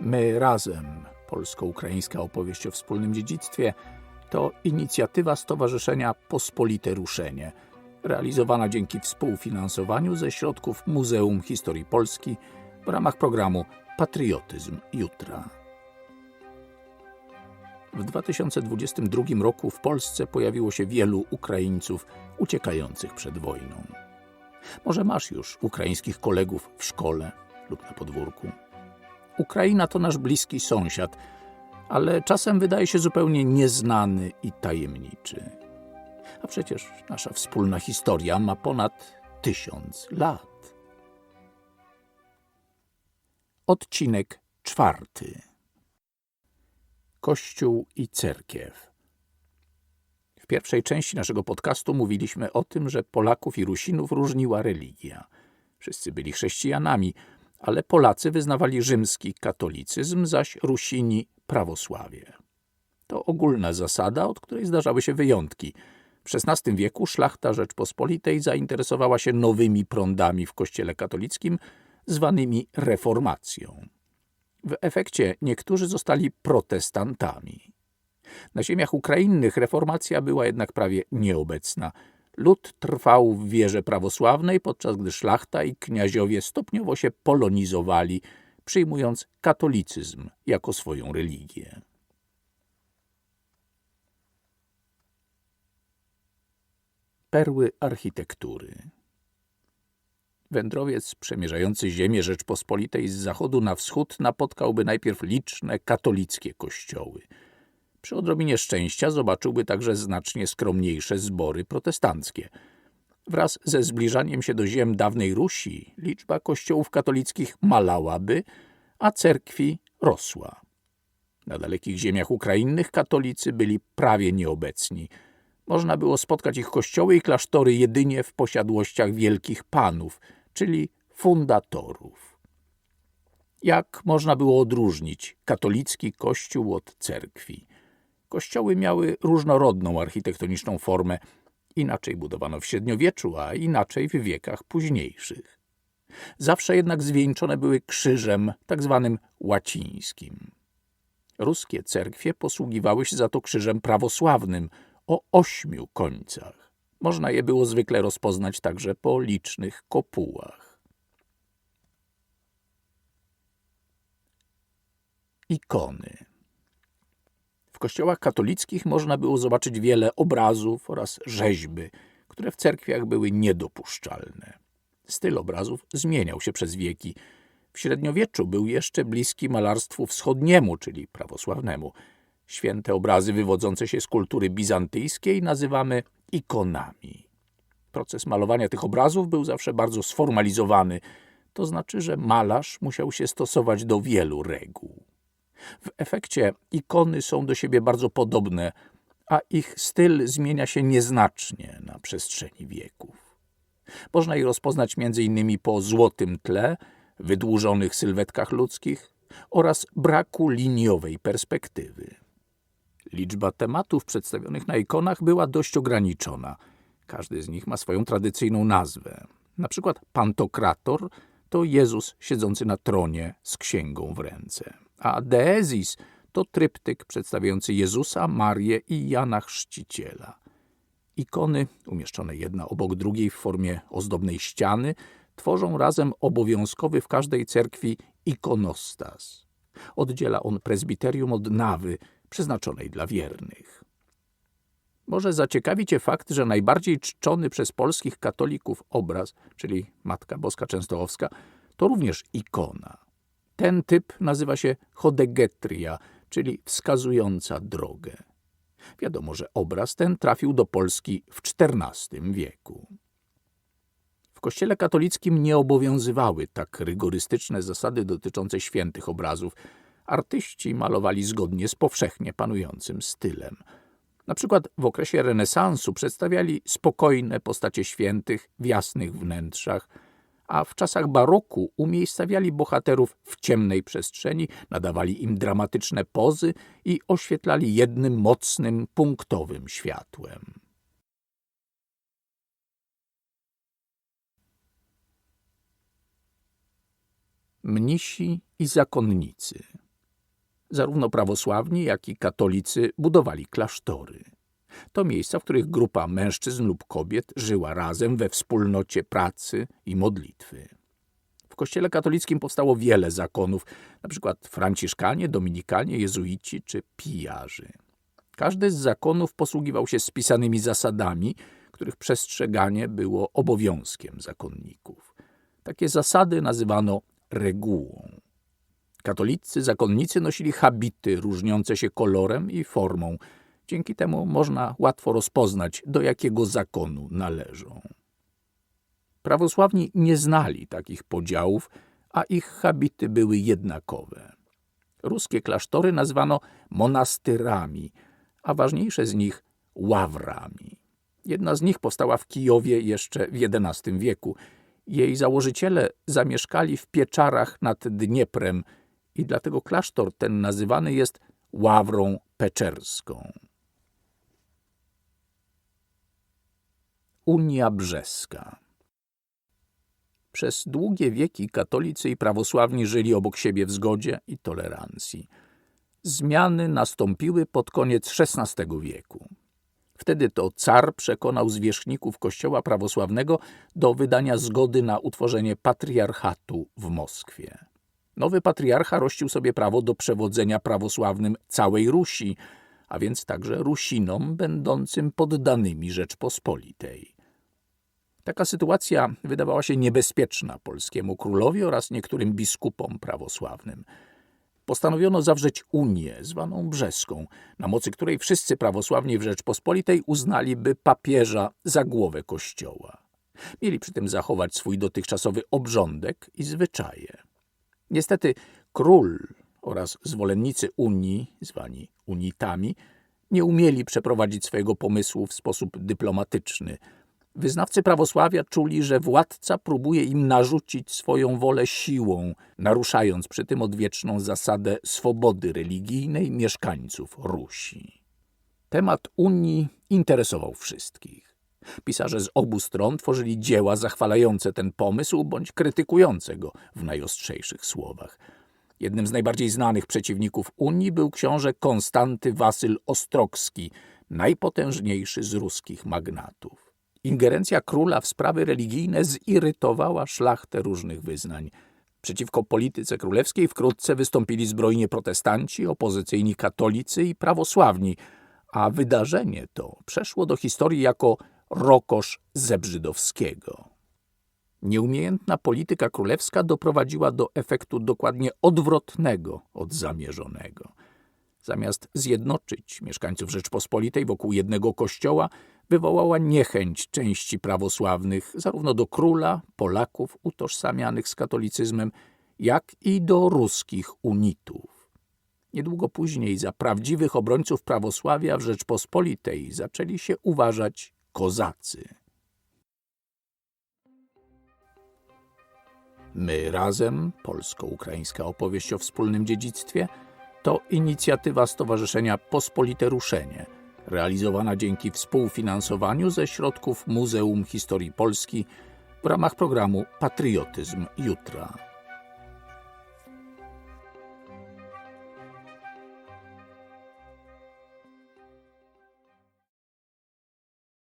My razem, polsko-ukraińska opowieść o wspólnym dziedzictwie, to inicjatywa Stowarzyszenia Pospolite Ruszenie, realizowana dzięki współfinansowaniu ze środków Muzeum Historii Polski w ramach programu Patriotyzm Jutra. W 2022 roku w Polsce pojawiło się wielu Ukraińców uciekających przed wojną. Może masz już ukraińskich kolegów w szkole lub na podwórku. Ukraina to nasz bliski sąsiad, ale czasem wydaje się zupełnie nieznany i tajemniczy. A przecież nasza wspólna historia ma ponad tysiąc lat. Odcinek czwarty. Kościół i cerkiew. W pierwszej części naszego podcastu mówiliśmy o tym, że Polaków i Rusinów różniła religia. Wszyscy byli chrześcijanami, ale Polacy wyznawali rzymski katolicyzm, zaś Rusini prawosławie. To ogólna zasada, od której zdarzały się wyjątki. W XVI wieku szlachta Rzeczpospolitej zainteresowała się nowymi prądami w kościele katolickim, zwanymi reformacją. W efekcie niektórzy zostali protestantami. Na ziemiach ukrainnych reformacja była jednak prawie nieobecna. Lud trwał w wierze prawosławnej, podczas gdy szlachta i kniaziowie stopniowo się polonizowali, przyjmując katolicyzm jako swoją religię. Perły architektury Wędrowiec przemierzający ziemię Rzeczpospolitej z zachodu na wschód napotkałby najpierw liczne katolickie kościoły. Przy odrobinie szczęścia zobaczyłby także znacznie skromniejsze zbory protestanckie. Wraz ze zbliżaniem się do ziem dawnej Rusi liczba kościołów katolickich malałaby, a cerkwi rosła. Na dalekich ziemiach ukrainnych katolicy byli prawie nieobecni. Można było spotkać ich kościoły i klasztory jedynie w posiadłościach wielkich panów – czyli fundatorów. Jak można było odróżnić katolicki kościół od cerkwi? Kościoły miały różnorodną architektoniczną formę. Inaczej budowano w średniowieczu, a inaczej w wiekach późniejszych. Zawsze jednak zwieńczone były krzyżem, tak zwanym łacińskim. Ruskie cerkwie posługiwały się za to krzyżem prawosławnym o ośmiu końcach. Można je było zwykle rozpoznać także po licznych kopułach. Ikony. W kościołach katolickich można było zobaczyć wiele obrazów oraz rzeźby, które w cerkwiach były niedopuszczalne. Styl obrazów zmieniał się przez wieki. W średniowieczu był jeszcze bliski malarstwu wschodniemu, czyli prawosławnemu. Święte obrazy wywodzące się z kultury bizantyjskiej nazywamy ikonami. Proces malowania tych obrazów był zawsze bardzo sformalizowany, to znaczy, że malarz musiał się stosować do wielu reguł. W efekcie ikony są do siebie bardzo podobne, a ich styl zmienia się nieznacznie na przestrzeni wieków. Można je rozpoznać m.in. po złotym tle, wydłużonych sylwetkach ludzkich oraz braku liniowej perspektywy. Liczba tematów przedstawionych na ikonach była dość ograniczona. Każdy z nich ma swoją tradycyjną nazwę. Na przykład Pantokrator to Jezus siedzący na tronie z księgą w ręce, a Deezis to tryptyk przedstawiający Jezusa, Marię i Jana Chrzciciela. Ikony, umieszczone jedna obok drugiej w formie ozdobnej ściany, tworzą razem obowiązkowy w każdej cerkwi ikonostas. Oddziela on prezbiterium od nawy, przeznaczonej dla wiernych. Może zaciekawi Cię fakt, że najbardziej czczony przez polskich katolików obraz, czyli Matka Boska Częstochowska, to również ikona. Ten typ nazywa się chodegetria, czyli wskazująca drogę. Wiadomo, że obraz ten trafił do Polski w XIV wieku. W kościele katolickim nie obowiązywały tak rygorystyczne zasady dotyczące świętych obrazów, artyści malowali zgodnie z powszechnie panującym stylem. Na przykład w okresie renesansu przedstawiali spokojne postacie świętych w jasnych wnętrzach, a w czasach baroku umiejscawiali bohaterów w ciemnej przestrzeni, nadawali im dramatyczne pozy i oświetlali jednym mocnym, punktowym światłem. Mnisi i zakonnicy Zarówno prawosławni, jak i katolicy budowali klasztory. To miejsca, w których grupa mężczyzn lub kobiet żyła razem we wspólnocie pracy i modlitwy. W Kościele katolickim powstało wiele zakonów, np. franciszkanie, dominikanie, jezuici czy pijarzy. Każdy z zakonów posługiwał się spisanymi zasadami, których przestrzeganie było obowiązkiem zakonników. Takie zasady nazywano regułą. Katolicy zakonnicy nosili habity różniące się kolorem i formą. Dzięki temu można łatwo rozpoznać, do jakiego zakonu należą. Prawosławni nie znali takich podziałów, a ich habity były jednakowe. Ruskie klasztory nazwano monastyrami, a ważniejsze z nich ławrami. Jedna z nich powstała w Kijowie jeszcze w XI wieku. Jej założyciele zamieszkali w pieczarach nad Dnieprem i dlatego klasztor ten nazywany jest ławrą peczerską. Unia Brzeska Przez długie wieki katolicy i prawosławni żyli obok siebie w zgodzie i tolerancji. Zmiany nastąpiły pod koniec XVI wieku. Wtedy to car przekonał zwierzchników kościoła prawosławnego do wydania zgody na utworzenie patriarchatu w Moskwie. Nowy patriarcha rościł sobie prawo do przewodzenia prawosławnym całej Rusi, a więc także Rusinom będącym poddanymi Rzeczpospolitej. Taka sytuacja wydawała się niebezpieczna polskiemu królowi oraz niektórym biskupom prawosławnym. Postanowiono zawrzeć Unię, zwaną Brzeską, na mocy której wszyscy prawosławni w Rzeczpospolitej uznaliby papieża za głowę kościoła. Mieli przy tym zachować swój dotychczasowy obrządek i zwyczaje. Niestety król oraz zwolennicy Unii, zwani unitami, nie umieli przeprowadzić swojego pomysłu w sposób dyplomatyczny. Wyznawcy prawosławia czuli, że władca próbuje im narzucić swoją wolę siłą, naruszając przy tym odwieczną zasadę swobody religijnej mieszkańców Rusi. Temat Unii interesował wszystkich. Pisarze z obu stron tworzyli dzieła zachwalające ten pomysł bądź krytykujące go w najostrzejszych słowach. Jednym z najbardziej znanych przeciwników Unii był książę Konstanty Wasyl Ostrogski, najpotężniejszy z ruskich magnatów. Ingerencja króla w sprawy religijne zirytowała szlachtę różnych wyznań. Przeciwko polityce królewskiej wkrótce wystąpili zbrojnie protestanci, opozycyjni katolicy i prawosławni, a wydarzenie to przeszło do historii jako rokosz Zebrzydowskiego. Nieumiejętna polityka królewska doprowadziła do efektu dokładnie odwrotnego od zamierzonego. Zamiast zjednoczyć mieszkańców Rzeczpospolitej wokół jednego kościoła, wywołała niechęć części prawosławnych zarówno do króla, Polaków utożsamianych z katolicyzmem, jak i do ruskich unitów. Niedługo później za prawdziwych obrońców prawosławia w Rzeczpospolitej zaczęli się uważać kozacy. My razem, polsko-ukraińska opowieść o wspólnym dziedzictwie, to inicjatywa Stowarzyszenia Pospolite Ruszenie, realizowana dzięki współfinansowaniu ze środków Muzeum Historii Polski w ramach programu Patriotyzm Jutra.